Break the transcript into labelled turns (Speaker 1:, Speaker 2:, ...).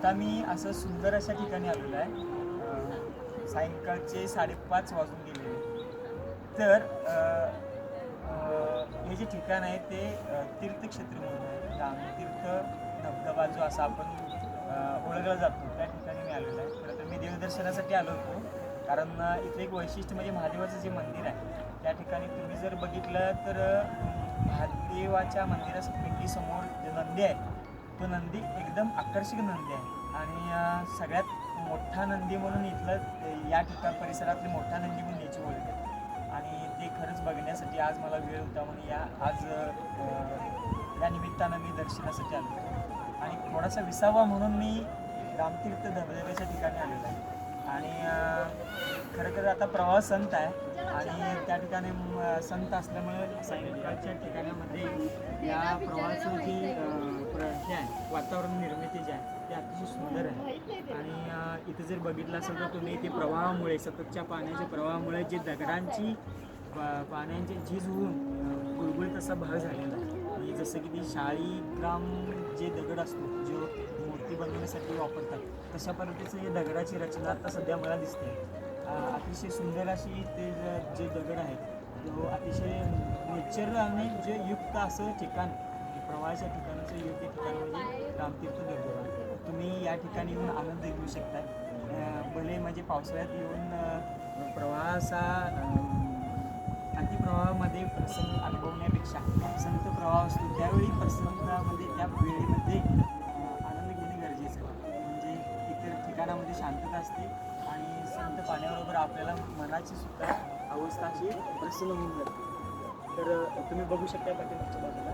Speaker 1: आता मी असं सुंदर अशा ठिकाणी आलेलो आहे. सायंकाळचे साडेपाच वाजून गेलेले. तर हे जे ठिकाण आहे ते तीर्थक्षेत्र म्हणून आहे. रामतीर्थ धबधबा जो असा आपण ओळखला जातो त्या ठिकाणी मी आलेलो आहे. खरं तर मी देवदर्शनासाठी आलो होतो. कारण अं, इथलं एक वैशिष्ट्य म्हणजे महादेवाचं जे मंदिर आहे त्या ठिकाणी तुम्ही जर बघितलं तर महादेवाच्या मंदिरास पिंडीसमोर जे नंदी आहे तो नंदी एकदम आकर्षक नंदी आहे. आणि सगळ्यात मोठा नंदी म्हणून इथलं या ठिकाण परिसरातली मोठा नंदी म्हणून याची ओळख आहे. आणि ते खरंच बघण्यासाठी आज मला वेळ होता म्हणून या आज या निमित्तानं मी दर्शनासाठी आलो. आणि थोडासा विसावा म्हणून मी रामतीर्थ धबधब्याच्या ठिकाणी आलेलो आहे. आणि खरं तर आता प्रवाह संत आहे. आणि त्या ठिकाणी संत असल्यामुळे सायंकाळच्या ठिकाणामध्ये या प्रवाहाचं हे आहे वातावरण निर्मिती जे आहे ते अतिशय सुंदर आहे. आणि इथं जर बघितलं असेल तर तुम्ही ते प्रवाहामुळे सततच्या पाण्याच्या प्रवाहामुळे जे दगडांची पा- पाण्याची झीज होऊन गुळगुळीत असा भाग झालेला आहे. म्हणजे जसं की ती शाळीग्राम जे दगड असतो जो मूर्ती बनवण्यासाठी वापरतात तशा पद्धतीचं हे दगडाची रचना आता सध्या मला दिसते. अतिशय सुंदर अशी ते ज- जे दगड आहेत तो अतिशय नेचरने जे युक्त असं ठिकाण प्रवाहाच्या ठिकाणाचं योग्य ठिकाण म्हणजे रामतीर्थ धबधबा तुम्ही या ठिकाणी येऊन आनंद घेऊ शकता भले म्हणजे पावसाळ्यात येऊन प्रवासा प्रवाहाचा अतिप्रवाहामध्ये प्रसंग अनुभवण्यापेक्षा संत प्रवाह असतो त्यावेळी प्रसंगामध्ये त्या वेळेमध्ये आनंद घेणे गरजेचं आहे. म्हणजे इतर ठिकाणामध्ये शांतता असते आणि संत पाण्याबरोबर आपल्याला मनाची सुद्धा अवस्था अशी प्रसन्न होऊन जाते. तर तुम्ही बघू शकता पाठीमागच्या बाजूला